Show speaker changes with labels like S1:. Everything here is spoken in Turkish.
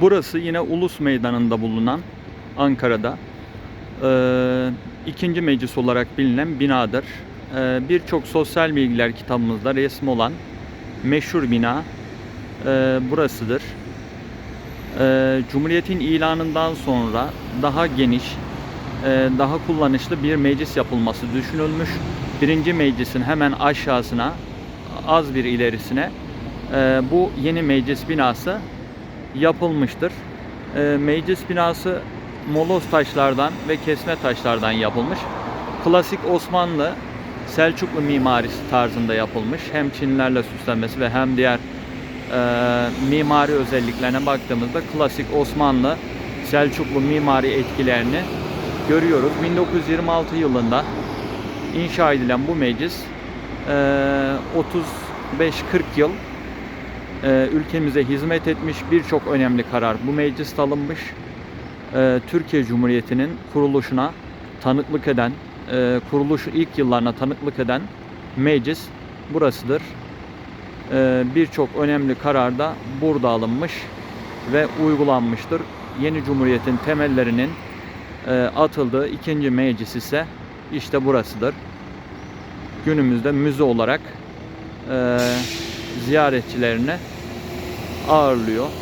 S1: Burası yine Ulus Meydanı'nda bulunan Ankara'da e, ikinci meclis olarak bilinen binadır. E, Birçok sosyal bilgiler kitabımızda resmi olan meşhur bina e, burasıdır. Cumhuriyet'in ilanından sonra daha geniş, daha kullanışlı bir meclis yapılması düşünülmüş. Birinci meclisin hemen aşağısına, az bir ilerisine bu yeni meclis binası yapılmıştır. E, meclis binası moloz taşlardan ve kesme taşlardan yapılmış. Klasik Osmanlı Selçuklu mimarisi tarzında yapılmış. Hem Çinlilerle süslenmesi ve hem diğer e, mimari özelliklerine baktığımızda klasik Osmanlı Selçuklu mimari etkilerini görüyoruz. 1926 yılında inşa edilen bu meclis e, 35-40 yıl e, ülkemize hizmet etmiş birçok önemli karar bu mecliste alınmış. E, Türkiye Cumhuriyeti'nin kuruluşuna tanıklık eden, e, kuruluş ilk yıllarına tanıklık eden meclis burasıdır. E, birçok önemli karar da burada alınmış ve uygulanmıştır. Yeni Cumhuriyet'in temellerinin e, atıldığı ikinci meclis ise işte burasıdır. Günümüzde müze olarak e, ziyaretçilerini ağırlıyor.